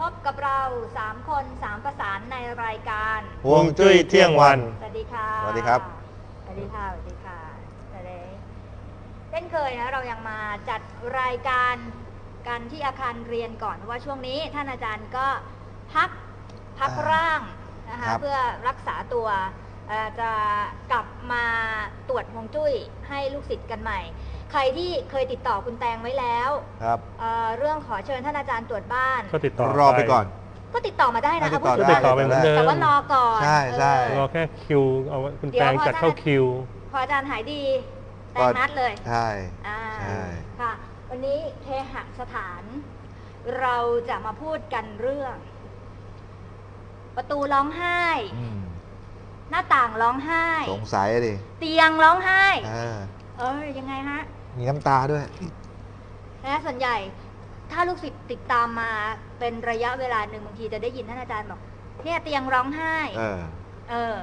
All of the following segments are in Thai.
พบกับเรา 3 คน 3 ประสานในรายการฮวงจุ้ยเที่ยงวัน สวัสดีค่ะสวัสดีครับ สวัสดีค่ะ สวัสดีค่ะสวัสดีเช่นเคยนะเรายังมาจัดรายการกันที่อาคารเรียนก่อนเพราะว่าช่วงนี้ท่านอาจารย์ก็พักพักอ่าร่างนะคะครับเพื่อรักษาตัวเอ่อจะกลับมาตรวจฮวงจุ้ยให้ลูกศิษย์กันใหม่ ใครที่เคยติดต่อคุณแตงไว้แล้วครับเอ่อเรื่องขอเชิญท่านอาจารย์ตรวจบ้าน ก็ติดต่อรอไปก่อน ก็ติดต่อมาได้นะคะติดต่อผู้ก็สื่ติดต่อไปเหมือนเดิม แต่ว่ารอก่อนใช่ใช่ เอรออ แค่คิวเอาคุณเดี๋ยวแตงพอจัดเข้าท่านคิว พออาจารย์หายดีแตก็งนัดเลย ใช่ อ่าใช่ ค่ะ วันนี้เคหสถาน เราจะมาพูดกันเรื่อง ประตูร้องไห้ อืมหน้าต่างร้องไห้ สงสัยอะดิเตียงร้องไห้ เออ เออยังไงฮะ มีน้ำตาด้วยนะส่วนใหญ่ ถ้าลูกศิษย์ติดตามมาเป็นระยะเวลาหนึ่งบางทีจะได้ยินท่านอาจารย์บอกเนี่ยเตียงร้องไห้ เออ เออ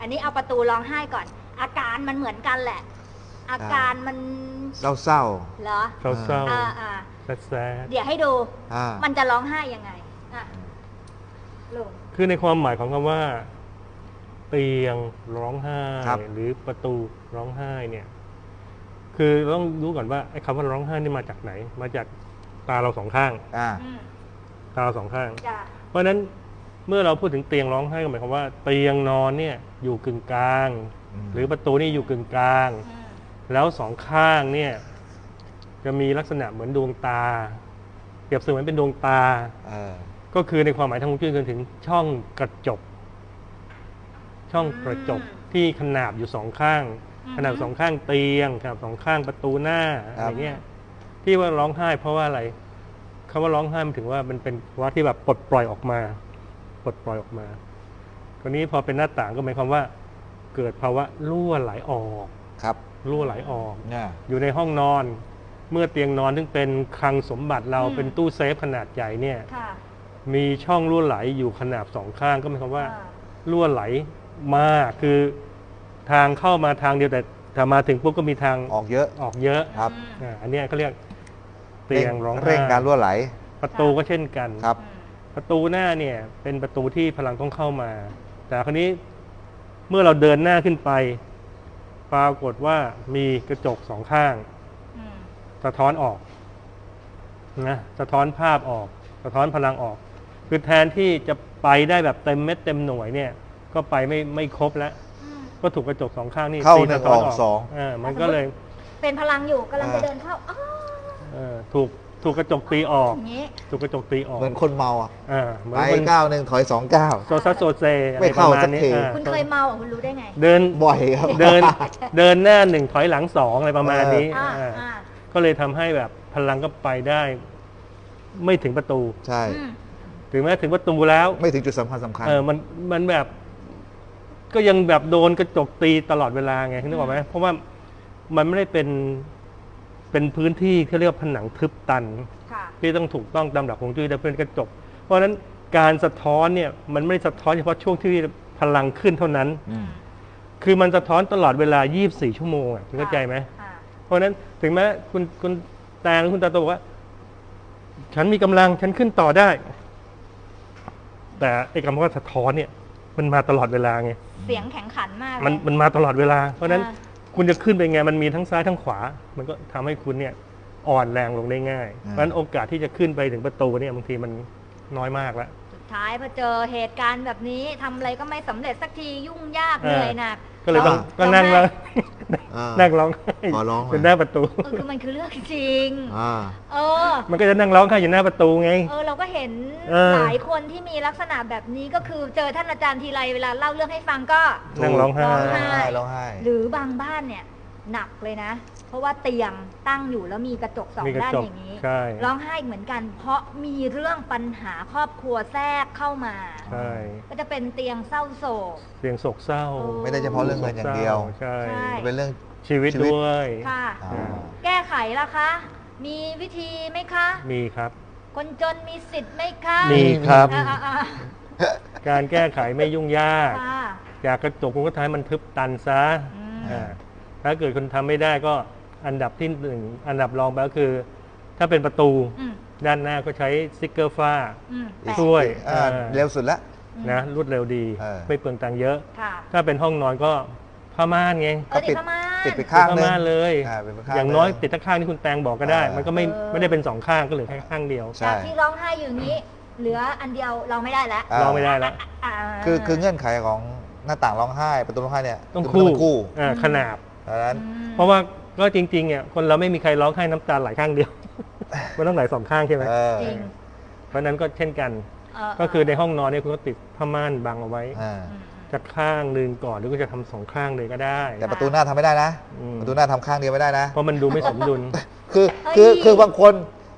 อันนี้เอาประตูร้องไห้ก่อน อาการมันเหมือนกันแหละ อาการมันเศร้าเหรอเศร้าอ่าอ่าๆแซดเดี๋ยวให้ดู ๆอ่า มันจะร้องไห้ยังไงอะลุงๆคือในความหมายของคำว่า เตียงร้องไห้ ครับ หรือประตูร้องไห้เนี่ย คือต้องรู้ก่อนว่าไอ้คำว่าร้องไห้นี่มาจากไหน มาจากตาเราสองข้าง อ่า อืมตาเราสองข้าง จ้ะเพราะฉะนั้นเมื่อเราพูดถึงเตียงร้องไห้ก็หมายความว่าเตียงนอนเนี่ยอยู่กึ่งกลาง อืม หรือประตูนี่อยู่กึ่งกลาง อืมแล้วสองข้างเนี่ยจะมีลักษณะเหมือนดวงตา เปรียบเสมือนเป็นดวงตา เออ ก็คือในความหมายทางฮวงจุ้ยคือถึงช่องกระจก ช่องกระจกที่ขนาบอยู่สองข้าง ขนาบสองข้างเตียงขนาบสองข้างประตูหน้าคอะรับไรเงี้ยที่ว่าร้องไห้เพราะว่าอะไรคำว่าร้องไห้มันถึงว่ามันเป็นภาวะที่แบบปลดปล่อยออกมาปลดปล่อยออกมาคราวนี้พอเป็นหน้าต่างก็หมายความว่า เกิดภาวะรั่วไหลออกครับรั่วไหลออกเนี่ยอยู่ในห้องนอน เมื่อเตียงนอนซึ่งเป็นคลังสมบัติเราอืมเป็นตู้เซฟขนาดใหญ่เนี่ยค่ะมีช่องรั่วไหลอยู่ขนาบสองข้างก็หมายความว่าอ่ารั่วไหลมากคือ ทางเข้ามาทางเดียวแต่ถ้ามาถึงปุ๊บก็มีทางออกเยอะออกเยอะครับอืมอ่าอันเนี้ยเขาเรียกเตียงร้องไห้เร่งการรั่วไหล ประตูก็เช่นกันครับอืมประตูหน้าเนี่ยเป็นประตูที่พลังต้องเข้ามา แต่คราวนี้เมื่อเราเดินหน้าขึ้นไป ปรากฏว่ามีกระจกสองข้าง อืมสะท้อนออกนะสะท้อนภาพออก สะท้อนพลังออก คือแทนที่จะไปได้แบบเต็มเม็ดเต็มหน่วยเนี่ย ก็ไปไม่ไม่ครบแล้วอืม ก็ถูกกระจกสองข้างนี่เข้าตีหนึ่สะงท้อนออกสองอ่ามันก็เลยเป็นพลังอยู่กำลังจะอ่าเดินเข้าอ้าวเออถูกถูกกระจกตีออก อย่างนี้ ถูกกระจกตีออกเหมือนคนเมาอะอ่าเหมือนไปคนก้าวหนึ่งถอยสองก้าว โซซัสโซเซอะไม่ไรปเข้าระมาณสักนี้ที อ่าคุณเคยเมาอะคุณรู้ได้ไงเดินบ่อยครับ เดินเดินหน้าหนึ่งถอยหลังสองอะไรประมาณนี้อ่าอ่าอ่าก็เลยทำให้แบบพลังก็ไปได้ ไม่ถึงประตู ใช่ อืม ถึงแม้ถึงประตูแล้ว ไม่ถึงจุดสำคัญสำคัญ เออมันมันแบบ ก็ยังแบบโดนกระจกตีตลอดเวลาไงนึกออกไหมเพราะว่ามันไม่ได้เป็นเป็นพื้นที่ที่เรียกว่าผนังทึบตันค่ะที่ต้องถูกต้องตามหลักของจุ้ยแต่เป็นกระจก เพราะฉะนั้นการสะท้อนเนี่ยมันไม่ได้สะท้อนเฉพาะช่วงที่พลังขึ้นเท่านั้นอืมคือมันสะท้อนตลอดเวลา 24 ชั่วโมงอะคุณเข้าใจไหมอ่าเพราะฉะนั้นถึงแม้คุณคุณแตงหรือคุณตาโตบอกว่า ฉันมีกำลังฉันขึ้นต่อได้ แต่ไอ้คำว่าสะท้อนเนี่ย มันมาตลอดเวลาไง เสียงแข็งขันมากมันเลยมันมาตลอดเวลา เพราะฉะนั้นอ่าคุณจะขึ้นไปไงมันมีทั้งซ้ายทั้งขวา มันก็ทำให้คุณเนี่ยอ่อนแรงลงได้ง่าย เพราะฉะนั้นโอกาสที่จะขึ้นไปถึงประตูเนี่ยบางทีมันน้อยมากแล้ว สุดท้ายพอเจอเหตุการณ์แบบนี้ทำอะไรก็ไม่สำเร็จสักทียุ่งยากเออ เหนื่อยหนักก็เลยต้องอ่าก็นั่งแล้ว อ่านั่งร้องไห้ขอร้องจนหน้าประตู เออคือมันคือเรื่องจริง อ่า เออ มันก็จะนั่งร้องไห้อยู่หน้าประตูไง เออเราก็เห็นเออ หลายคนที่มีลักษณะแบบนี้ก็คือเจอท่านอาจารย์ทีไรเวลาเล่าเรื่องให้ฟังก็นั่งร้องไห้ร้องไห้ ร้องไห้ ร้องไห้ หรือบางบ้านเนี่ย หนักเลยนะ เพราะว่าเตียงตั้งอยู่แล้วมีกระจกสองมีกระด้านจกอย่างนี้ ใช่ ร้องไห้เหมือนกัน เพราะมีเรื่องปัญหาครอบครัวแทรกเข้ามา ใช่ก็จะเป็นเตียงเศร้าโศก เสียงโศกเศร้าโอ้ไม่ได้เฉพาะเรื่องเงินอย่างเดียว ใช่ ใช่ เป็นเรื่อง ชีวิตชีวิต ด้วย ค่ะ อ่า แก้ไขล่ะคะ มีวิธีไหมคะ มีครับ คนจนมีสิทธิ์ไหมคะมีครับ อ่าอ่าอ่าการแก้ไขไม่ยุ่งยากค่ะ จากกระจกคุณก็ทำให้มันทึบตันซะอืม อ่า ถ้าเกิดคุณทำไม่ได้ก็อันดับที่หนึ่งอันดับรองไปก็คือ ถ้าเป็นประตูอืมด้านหน้าก็ใช้สติ๊กเกอร์ฝ้าอืมอีกแปะช่วยอ่าอ่าเร็วสุดละนะรวดเร็วดีเออไม่เปลืองตังค์เยอะค่ะถ้าเป็นห้องนอนก็ผ้าม่านไงเออติดผ้าม่านปิดไปข้างผ้าหนึงม่านเลยอ่าเป็นข้างอย่างน้อยเลยติดทั้งข้างที่คุณแตงบอกก็ได้อ่ามัมันก็ไม่เออไม่ได้เป็นสองข้างก็เหลือแค่ข้างเดียวใช่จากที่ร้องไห้อยู่นี้เหลืออันเดียวเราไม่ได้แล้วอ่าลองไม่ได้แล้วอ่าคือคือเงื่อนไขของหน้าต่างร้องไห้ประตูร้องไห้เนี่ยต้องคือมันคู่เป็นคู่อ่าขนาบดังนั้นอืมเพราะว่าก็จริงๆเนี่ยคนเราไม่มีใครร้องไห้น้ำตาไหลข้างเดียว มันต้องไหลสองข้างใช่ไหมเออจริงเพราะฉะนั้นก็เช่นกันเออก็คือในห้องนอนเนี่ยคุณก็ติดผ้าม่านบังเอาไว้อ่าอืมจากข้างหนึ่งก่อนหรือก็จะทำสองข้างเลยก็ได้ แต่ประตูหน้าทำไม่ได้นะอืมประตูหน้าทำข้างเดียวไม่ได้นะ เพราะมันดูไม่สมดุล คือคือคือบางคน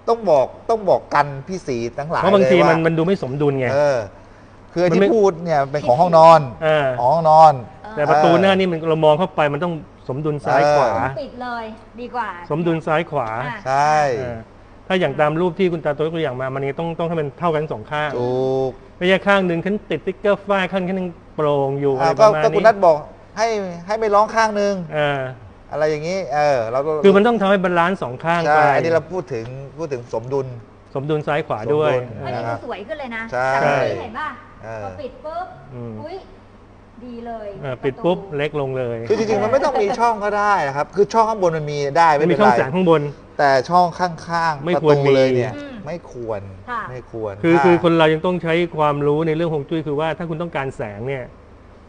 ต้องบอกต้องบอกกันพี่สีทั้งหลายเพราะบางทีเลยว่มันมันดูไม่สมดุลไงเออคือไอ้มันที่ไม่พูดเนี่ยเป็นของห้องนอนเออของห้องนอน แต่ประตูหน้านี่มันเรามองเข้าไปมันต้อง สมดุลซ้ายเออขวา ปิดเลยดีกว่า สมดุลซ้ายขวาอะ ใช่ เออถ้าอย่างตามรูปที่คุณตาตัวตัวอย่างมา มันต้องต้องให้มันเท่ากันสองข้าง ถูกไม่ใช่ข้างหนึ่งฉันติดติ๊กเกอร์ฝ้ายข้างแค่นึงโปร่งอยู่อะไรอ่าปก็ระมาณก็คุณนี้นัทบอกให้ให้ไม่ร้องข้างนึง เอออะไรอย่างนี้ เออเราก็คือมันต้องทำให้บาลานซ์สองข้างใช่ไปอันนี้เราพูดถึงพูดถึงสมดุล สมดุลซ้ายขวาด้วยสมดุล อันนี้นะครัคืบอสวยขึ้นเลยนะใช่จากที่เห็นป่ะเออ พอปิดปุ๊บอืม อุ้ย ดีเลยเออปิดปุ๊บเล็กลงเลยคือจริงๆมันไม่ต้องมีช่องก็ได้นะครับ คือช่องข้างบนมันมีได้มัไม่นเป็มีนช่องไรแสงข้างบน แต่ช่องข้างๆไม่ประควรตูมี เลยเนี่ย อืมไม่ควรค่ะ ไม่ควรคือถ้า คือคนเรายังต้องใช้ความรู้ในเรื่องฮวงจุ้ยคือว่าถ้าคุณต้องการแสงเนี่ย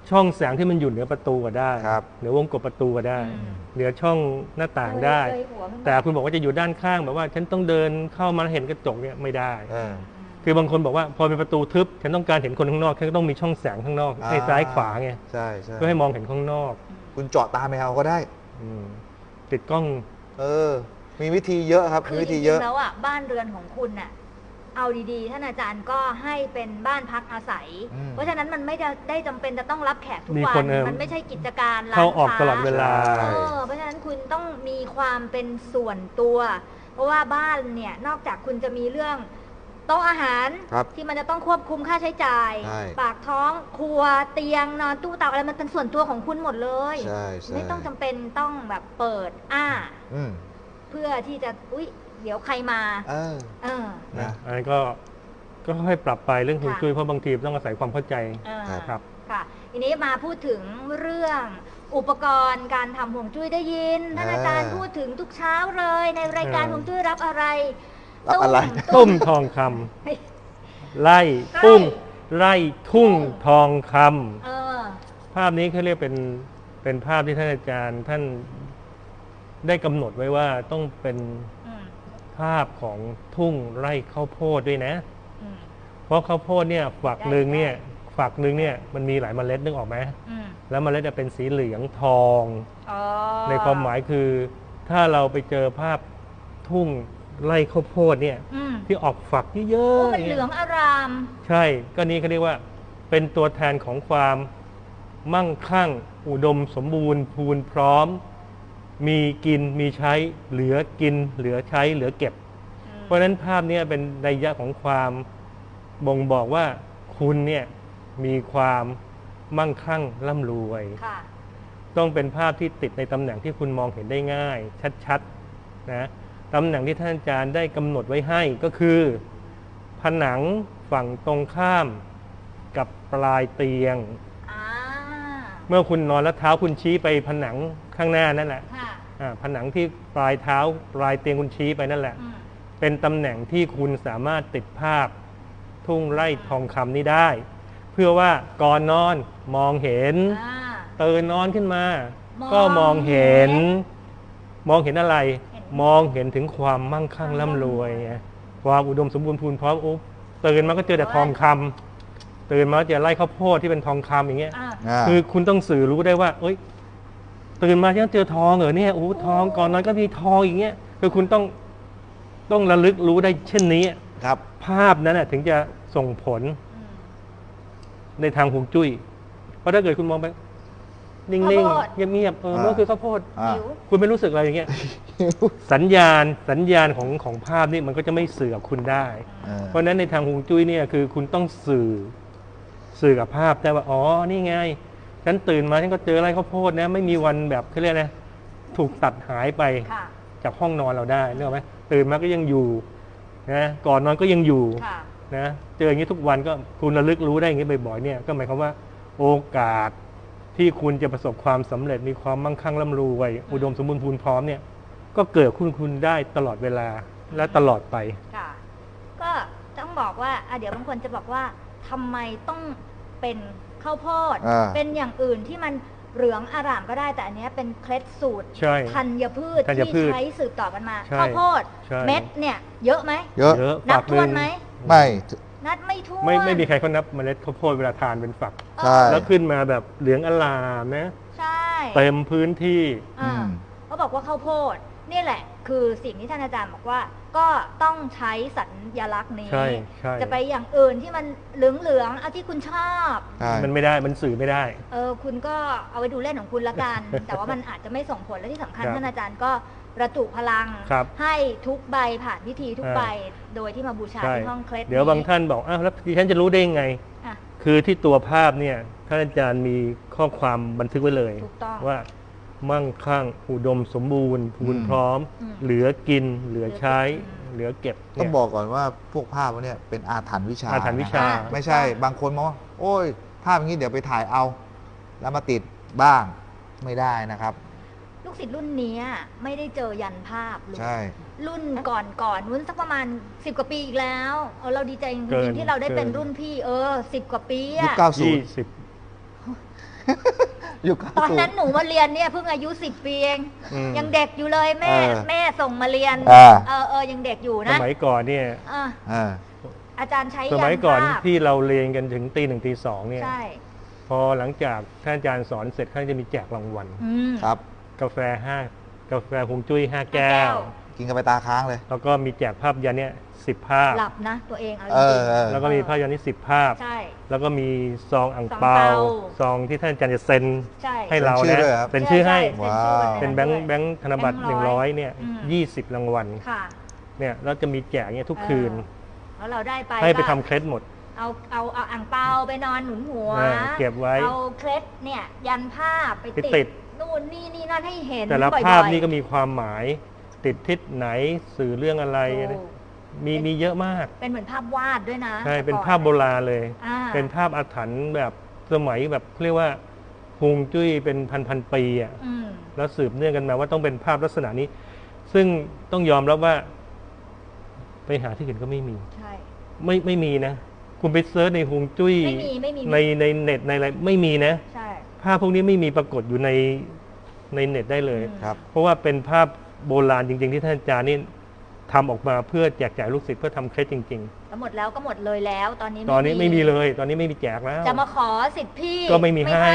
ช่องแสงที่มันอยู่เหนือประตูก็ได้ครับ เหนือวงกบประตูก็ได้ อืม เหนือช่องหน้าต่างได้ เลยหัวขึ้นมาแต่คุณบอกว่าจะอยู่ด้านข้างแบบว่าฉันต้องเดินเข้ามาแล้วเห็นกระจกเนี่ยไม่ได้ เออ คือบางคนบอกว่าพอเป็นประตูทึบฉันต้องการเห็นคนข้างนอกฉันก็ต้องมีช่องแสงข้างนอกอ่า ให้ซ้ายขวาไงใช่ใช่เพื่อให้มองเห็นข้างนอกคุณเจาะตาแมวก็ได้ อืมติดกล้อง เออ มีวิธีเยอะครับคืมีอวิจธีริเยอะงๆแล้วอะบ้านเรือนของคุณน่ะเอาดีๆ ท่านอาจารย์ก็ให้เป็นบ้านพักอาศัย อืม เพราะฉะนั้นมันไม่ได้ได้จำเป็นจะต้องรับแขกทุกมีวัคนน เออมันไม่ใช่กิจการร้านเข้าออกค้ ตลอดเวลา ใช่ เออเพราะฉะนั้นคุณต้องมีความเป็นส่วนตัว เพราะว่าบ้านเนี่ยนอกจากคุณจะมีเรื่อง โต๊ะอาหาร ครับที่มันจะต้องควบคุมค่าใช้จ่าย ใช่ปากท้องครัวเตียงนอนตู้เตาอะไรมันเป็นส่วนตัวของคุณหมดเลยใช่ใช่ ไม่ต้องจำเป็นต้องแบบเปิดอ้า อืมเพื่อที่จะอุ๊ย เดี๋ยวใครมา เออ เออนะอันนั้นก็ก็ค่อยๆปรับไปเรื่องฮวงค่ะจุ้ยเพราะบางทีต้องอาศัยความเข้าใจเออครับ ค่ะทีนี้มาพูดถึงเรื่องอุปกรณ์การทำห่วงจุ้ยได้ยินท่านอาจารย์อ่าพูดถึงทุกเช้าเลย ในรายการเออ ห่วงจุ้ยรับอะไร รับอะไร ตุ้มทองคำไล่ปุ้มไล่ทุ่งทองคำเออ ภาพนี้เขาเรียกเป็นเป็นภาพที่ท่านอาจารย์ท่านได้กำหนดไว้ว่าต้องเป็นอืมภาพของทุ่งไร่ข้าวโพดด้วยนะ อืม เพราะข้าวโพดเนี่ยฝักหนึ่งเนี่ยได้ ฝักหนึ่งเนี่ยมันมีหลายเมล็ดนึกออกไหมอืมแล้วเมล็ดจะเป็นสีเหลืองทอง อ๋อในความหมายคือถ้าเราไปเจอภาพทุ่ง ไร่ข้าวโพดเนี่ยอืมที่ออกฝักเยโอ้อะๆมันเหเนี่ลืยองอาราม ใช่ก็นี้เขาเรียกว่าเป็นตัวแทนของความมั่งคั่ง อุดมสมบูรณ์พูนพร้อม มีกินมีใช้เหลือกิน เหลือใช้เหลือเก็บเพราะฉะนั้นภาพเนี้เป็นนัยยะของความบ่งบอกว่าคุณเนี่ยมีความมั่งคั่งร่ำรวย ค่ะ ต้องเป็นภาพที่ติดในตำแหน่งที่คุณมองเห็นได้ง่าย ชัดๆนะ ตำแหน่งที่ท่านอาจารย์ได้กำหนดไว้ให้ก็คือ ผนังฝั่งตรงข้ามกับปลายเตียง อ่าเมื่อคุณนอนแล้วเท้าคุณชี้ไปผนังข้างหน้านั่นแหละค่ะอ่าผนังที่ปลายเท้าปลายเตียงคุณชี้ไปนั่นแหละ อืมเป็นตำแหน่งที่คุณสามารถติดภาพ ทุ่งไร่ทองคำนี้ได้ เพื่อว่าก่อนนอนมองเห็น อ่า ตื่นนอนขึ้นมา มองก็มองเห็นเห็มองเห็นอะไร เห็น มองเห็นถึงความมั่งคั่งร่ำรวยไงความอุดมสมบูรณ์พูนพร้อมอุ๊บตื่นมาก็เจอแต่ทองคำตื่นมาก็เจอไร่ข้าวโพดที่เป็นทองคำอย่างเงี้ยอ่าอ่าคือคุณต้องสื่อรู้ได้ว่า เอ้ย ตื่นมาฉันเจอทองเหรอเนี่ยโอ้โหทองก่อนนอนก็มีทองอย่างเงี้ยคือคุณต้องต้องระลึกรู้ได้เช่นนี้ครับ ภาพนั้นน่ะถึงจะส่งผลอืมในทางฮวงจุ้ยเพราะถ้าเกิดคุณมองไป นิ่ข้างวโพด ๆเงียบๆเอออ่า มันก็คือข้าวโพด อ่า หิว คุณไม่รู้สึกอะไรอย่างเงี้ย สัญญาณสัญญาณของของภาพนี่มันก็จะไม่สื่อกับคุณได้ เออเพราะฉะนั้นในทางฮวงจุ้ยเนี่ยคือคุณต้องสื่อสื่อกับภาพได้ว่าอ๋อนี่ไงฉันตื่นมาฉันก็เจอไรข้าวโพดนะไม่มีวันแบบเขาเรียกนะถูกตัดหายไปค่ะ จากห้องนอนเราได้เนกอะไหมตื่นมาก็ยังอยู่นะก่อนนอนก็ยังอยู่ ค่ะ นะเจออย่างนี้ทุกวันก็คุณระลึกรู้ได้อย่างนี้บ่อยๆเนี่ยก็หมายความว่าโอกาส ที่คุณจะประสบความสำเร็จมีความมั่งคั่งร่ำรวยอุดมสมบูรณ์พูนพร้อมเนี่ย ก็เกิดคุณคุณได้ตลอดเวลาและตลอดไปค่ะก็ต้องบอกว่าอะเดี๋ยวบางคนจะบอกว่าทำไมต้องเป็นข้าวโพดอ่าเป็นอย่างอื่นที่มันเหลืองอร่ามก็ได้แต่อันเนี้ยเป็นเคล็ดสูตรใช่ธัญพืชธัญพืที่ชใช้สืบต่อกันมาใช่ข้าวโพดใช่เม็ดเนี่ย เยอะไหมเยอะเยอะนับฝักถ้วนไหมไม่ นัดไม่ถ้วนไม่ไม่มีใครเขานับเมล็ดข้าวโพดเวลาทานเป็นฝักเออใช่ แล้วขึ้นมาแบบเหลืองอลามนะใช่เต็มพื้นที่ อ่าอืม เขาบอกว่าข้าวโพดนี่แหละ คือสิ่งที่ท่านอาจารย์บอกว่าก็ต้องใช้สัญลักษณ์นี้ ใช่ใช่จะไปอย่างอื่นที่มันเหลืองๆเอาที่คุณชอบ ใช่ มันไม่ได้มันสื่อไม่ได้ เออคุณก็เอาไปดูเล่นของคุณละกัน แต่ว่ามันอาจจะไม่ส่งผลและที่สำคัญครับ ท่านอาจารย์ก็ป ระจุพลัง ครับ ให้ทุกใบผ่านพิธีทุกอ่าใบโดยที่มาบูชาใช่ที่ห้องเคล็ดเดี๋ยวบางท่านบอกอ้าวแล้วดิฉันจะรู้ได้ยังไง อะ คือที่ตัวภาพเนี่ยท่านอาจารย์มีข้อความบันทึกไว้เลย ถูกต้องว่ามั่งคั่งอุดมสมบูรณ์พูนอืม พร้อม อืมเหลือกิน เหลือใช้ เหลือเก็บเหลือเก็บต้อเนี่งย บอกก่อนว่าพวกภาพพวกเนี้ยเป็นอาถรรพ์วิชาอาถรรพ์วิชา นะครับไม่ใช่บางคนมองว่าโอ้ย ภาพอย่างนี้เดี๋ยวไปถ่ายเอา แล้วมาติดบ้างไม่ได้นะครับ ลูกศิษย์รุ่นเนี้ยไม่ได้เจอยันภาพเลยใช่ รุ่นก่อนก่อนรุ่นสักประมาณสิบกว่าปีอีกแล้วเออเราดีใจจเกิรินงๆที่เราได้เป็นเกิน รุ่นพี่ เออสิบกว่าปียุคอะยี่90สิบยุคตอนนั้น90หนูมาเรียนเนี่ยเพิ่งอายุสิบปีเองอืมยังเด็กอยู่เลยแม่เออแม่ส่งมาเรียน อ่า เออเออยังเด็กอยู่สนะมัยก่อนเนี่ย อะอ่า อาจารย์ใช้สยัมัยนก่อนภาพที่เราเรียนกันถึงตีหนึ่งตีสองเนี่ย ใช่พอหลังจากท่านอาจารย์สอนเสร็จท่านจะมีแจกรางวัล อืม ครับ กาแฟห้ากาแฟฮวงจุ้ยห้าห้าแก้แก้ววกินกันไปตาค้างเลย แล้วก็มีแจกภาพยันเนี่ยสิบภาพ หลับนะตัวเองเอาจเอริองเออแล้วก็มีภาพยันนี่สิบภาพๆใช่ แล้วก็มีซองอ่างซองเปาเปา ซองที่ท่านอาจารย์จะเซ็นใช่ให้เราเป็นชื่อนะด้วยครับเป็นชื่อให้ช่ช่ซ็ชื่อไว้เป็นแบงค์ด้วยแบงค์ธนบัตรแบหงนึ่ค์งร้ร้ออยยเนี่ยอืม ยี่สิบรางวัลค่ะ เนี่ยแล้วจะมีแจกเนี่ยทุกคืนเออแล้วเราได้ไปให้ไปก็ทำเคล็ดหมด เอาเอาเอาอ่างเปาไปนอนหนุนหัวอ่าเก็บไว้เอาเคล็ดเนี่ยยันภาพไปไปติติดด นู่นนี่นี่นั่นให้เห็นแต่ละบ่อยๆภาพนี่ก็มีความหมาย ติดทิศไหนสื่อเรื่องอะไร ถูกมีมีเยอะมาก เป็นเหมือนภาพวาดด้วยนะใช่ แต่เป็นก่อภาพโบราณเลย อ่าเป็นภาพอาถรรพ์แบบสมัยแบบเรียกว่าฮวงจุ้ยเป็นพันพันๆปีอะ อืมแล้วสืบเนื่องกันมาว่าต้องเป็นภาพลักษณะนี้ ซึ่งต้องยอมรับว่า ไปหาที่อื่นก็ไม่มี ใช่ ไม่ไม่มีนะ คุณไปเซิร์ชในฮวงจุ้ยไม่มีไม่มี ในในเน็ตในอะไรไม่มีนะ ใช่ ภาพพวกนี้ไม่มีปรากฏอยู่ในในเน็ตได้เลยอืมครับ เพราะว่าเป็นภาพโบราณจริง ๆ ที่ท่านอาจารย์นี่ทำออกมาเพื่อแจกจ่ายลูกศิษย์เพื่อทำเคล็ดจริง แล้วหมดแล้วก็หมดเลยแล้ว ตอนนี้ๆ ตอนนี้ไม่มีเลย ตอนนี้ไม่มีแจกแล้ว จะมาขอสิทธิ์พี่ก็ไม่มีให้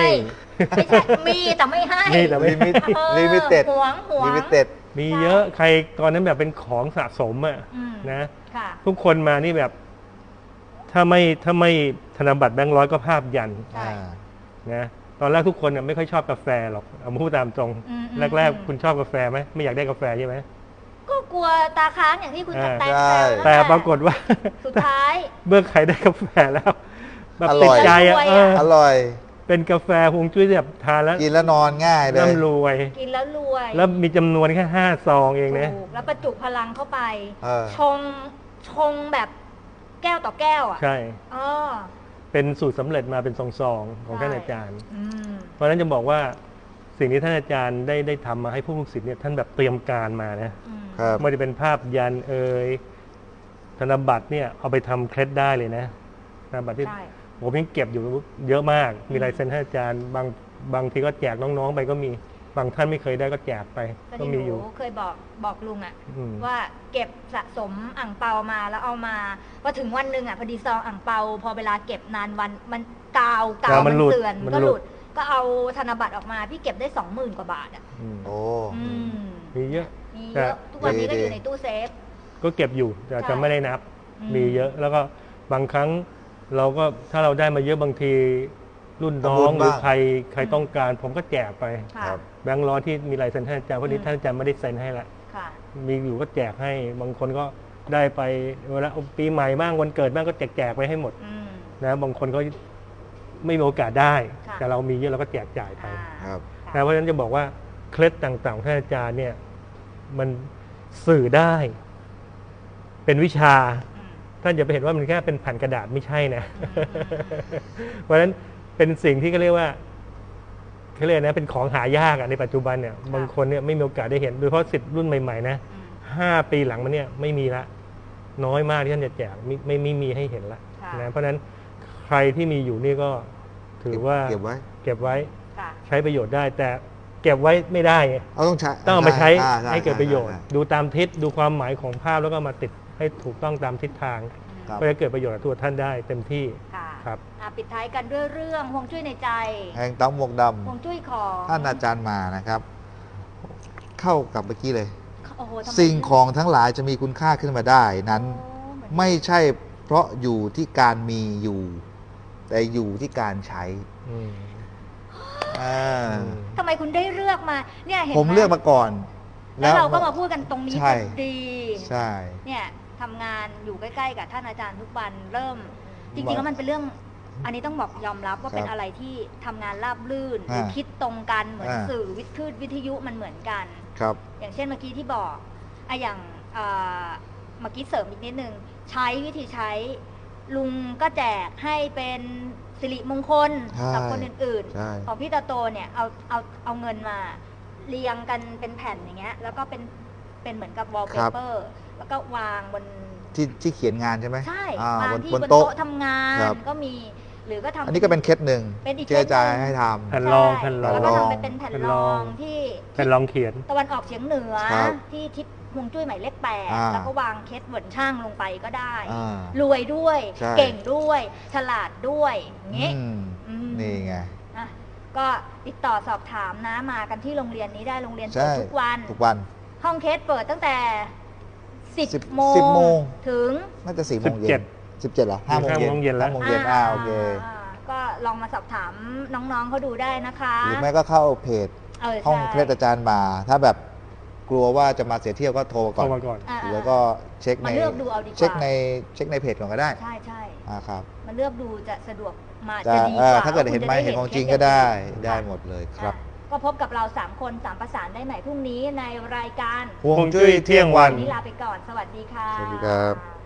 ไม่ใช่มีแต่ไม่ให้มีแต่ไม่ ลิมิตเออลิมิเต็ดหวงหวง ลิมิเต็ด มีใช่เยอะใครตอนนั้นแบบเป็นของสะสมอะอืม นะ ค่ะ ทุกคนมานี่แบบ ถ้าไม่ถ้าไม่ธนบัตรแบงค์ร้อยก็ภาพยันใช่อ่านะ ตอนแรกทุกคนน่ะไม่ค่อยชอบกาแฟหรอกเอามาพูดตามตรง อืมอืมแรก อืม ๆ คุณชอบกาแฟไหมไม่อยากได้กาแฟใช่ไหม ก็กลัวตาค้างอย่างที่คุณอ่าแตงใช่ แซวนั่นหละแต่ปรากฏว่า สุดท้าย เมื่อใครได้กาแฟแล้วแบบอร่ติดอย ใจอะรวยเออะออร่อย เป็นกาแฟฮวงจุ้ยที่แบบทานแล้วกินแล้วนอนง่ายเลย ร่ำรวย กินแล้วรวยแล้วมีจำนวนแค่ห้าซองเองนะ ถูกแล้วประจุพลังเข้าไป เออ ชงชงแบบแก้วต่อแก้วอะใช่อ๋อ เป็นสูตรสำเร็จมาเป็นซองๆของท่านอาจารย์ อืม เพราะฉะนั้นจะบอกว่าสิ่งที่ท่านอาจารย์ได้ได้ทำมาให้ผู้ลูกศิษย์เนี่ยท่านแบบเตรียมการมานะ อืม ครับ ไม่ได้เป็นภาพยันเอ่ยธนบัตรเนี่ยเอาไปทำเคล็ดได้เลยนะธนบัตรที่ใช่ผมยังเก็บอยู่เยอะมาก มีลายเซ็นท่านอาจารย์บางบางทีก็แจกน้องๆไปก็มี บางท่านไม่เคยได้ก็แจกไปก็ก็ที่มีหอยู่นูเคยบอกบอกลุงอะอืม ว่าเก็บสะสมอ่างเปามาแล้วเอามาพอถึงวันหนึ่งอะพอดีซองอ่างเปา พอเวลาเก็บนานวันมันกาวกาวกาวมัมันนหลุดเสื่อนมันก็หหลุลุด ด ก็เอาธนบัตรออกมาพี่เก็บได้สองหมื่นกว่าบาทอะอืมโอ้ อืมมีเยอะ มีเยแต่อะทุกวันนี้ก็ดีอยู่ในตู้เซฟ ก็เก็บอยู่แต่ใช่จะไม่ได้นับ อืม มีเยอะแล้วก็บางครั้งเราก็ถ้าเราได้มาเยอะบางที รุ่นน้อประมูงลหรือบ้างใครใครต้องการ ผมก็แจกไป ค่ะครับ แบงค์ร้อยที่มีลายเซ็นท่านอาจารย์เพราะนี้อืมท่านอาจารย์ไม่ได้เซ็นให้ละ ค่ะ มีอยู่ก็แจกให้ บางคนก็ได้ไปเวลาปีใหม่บ้างวันเกิดบ้างก็แจกแจกๆไปให้หมดอืม นะบางคนก็ไม่มีโอกาสได้ ค่ะ แต่เรามีเยอะเราก็แจกจ่ายไปอ่าครับค่ะนะเพราะฉะนั้นจะบอกว่าเคล็ดต่างๆของท่านอาจารย์เนี่ยมันสื่อได้ เป็นวิชา อืม ท่านอย่าไปเห็นว่ามันแค่เป็นแผ่นกระดาษไม่ใช่นะอืมเพราะฉะนั้น เป็นสิ่งที่เขาเรียกว่าเขาเรียกนะเป็นของหายากอะในปัจจุบันเนี่ยบางคนเนี่ยไม่มีโอกาสได้เห็นโดยเฉพาะสิทธิ์รุ่นใหม่ๆนะอืมห้าปีหลังมาเนี่ยไม่มีละ น้อยมากที่ท่านจะแจกไม่ไม่ไม่มีให้เห็นละค่ะนะเพราะฉะนั้นใครที่มีอยู่นี่ก็ถือว่าเก็บไว้ เก็บไว้ค่ะใช้ประโยชน์ได้ แต่เก็บไว้ไม่ได้ไงเอาต้องใช้ต้องเอามาใช้อ่าให้เกิดประโยชน์ใช่ดูตามทิศดูความหมายของภาพแล้วก็มาติดให้ถูกต้องตามทิศทางครับก็จะเกิดประโยชน์กับตัวท่านได้เต็มที่ ค่ะครับอะปิดท้ายกันด้วยเรื่องฮวงจุ้ยในใจแห่งต้องหมวกดฮวงจุ้ยของำท่านอาจารย์มานะครับ เข้ากับเมื่อกี้เลย โอ้โหทำไมสิ่งของทั้งหลายจะมีคุณค่าขึ้นมาได้นั้น โอ้เหมือนไม่ใช่เพราะอยู่ที่การมีอยู่ แต่อยู่ที่การใช้อืมอ่าทำไมคุณได้เลือกมาเนี่ยเห็นไหผมเลือกมาก่อน แล้วเราก็มาพูดกันตรงนี้ใช่ พอดี ใช่ เนี่ยทำงานอยู่ใกล้ ๆ กับท่านอาจารย์ทุกวันเริ่ม จริงๆแล้วมันเป็นเรื่อง อันนี้ต้องบอกยอมรับว่าครับเป็นอะไรที่ทำงานราบรื่นหรืออ่าคิดตรงกันเหมือนอ่าสื่อวิทยุวิทยุมันเหมือนกัน ครับ อย่างเช่นเมื่อกี้ที่บอกอะอย่างเอ่อเมื่อกี้เสริมอีกนิดนึงใช้วิธีใช้ลุงก็แจกให้เป็นสิริมงคลใช่กับคนอื่นใช่ๆของพี่ตาโตเนี่ยเอาเอาเอาเงินมาเรียงกันเป็นแผ่นอย่างเงี้ย แล้วก็เป็นเป็นเหมือนกับวอลเปเปอร์แล้วก็วางบน ที่ที่เขียนงานใช่ไหมใช่อ่าวางบนที่บบนนโต๊ะโต๊ะทำงานครับ ก็มีหรือก็ทำ อันนี้ก็เป็นเคสหนึ่งเป็นอีกที่อาจารเคสหนึ่ย์งให้ท แผ่นใช่รองแผ่นรอง แล้วก็ทำไปเป็นแผ่นแผ่นรรอองงที่เป็นลองเขียน ตะวันออกเฉียงเหนือครับที่ทิศฮวงจุ้ยหมายเลขแปดอ่าแล้วก็วางเคสเหมือนช่างลงไปก็ได้ำอ่า รวยด้วยใช่ เก่งด้วย ฉลาดด้วยอย่างงี้อืมอืมนี่ไง อะก็ติดต่อสอบถามนะมากันที่โรงเรียนนี้ได้โรงเรียนเปิใช่ดทุกวัน ทุกวัน ห้องเคสเปิดตั้งแต่สิบ 10 โมสิบงโมง ถึงน่าจะสี่โมงเย็น17สิบเจ็ดเหรอห้าโมงห้าเย็นโมงเย็นแล้ว ห้าโมงเย็นอ่าโอเค อ่าก็ลองมาสอบถามน้องๆเขาดูได้นะคะหรือไม่ก็เข้าเพจเออห้องใช่เคล็ดอาจารย์มา ถ้าแบบกลัวว่าจะมาเสียเที่ยวก็โทรก่อนเข้ามาก่อนอ่าแล้วก็เช็คในมาเลือกดูเอาดีกว่า เช็คในเช็คในเพจก่อนก็ได้ใช่ใช่อ่าครับมันเลือกดูจะสะดวกมาจะจะดีเอ่กอว่าถ้าเกิดเห็นคุณไหมจะเห็นของจริงคก็สได้อย่างได้ค่ะหมดเลยครับ อะ ก็พบกับเรา3คนสามประสานได้ใหม่พรุ่งนี้ในรายการฮวงจุ้ยเที่ยงวัน วันนี้ลาไปก่อน สวัสดีค่ะ สวัสดีครับ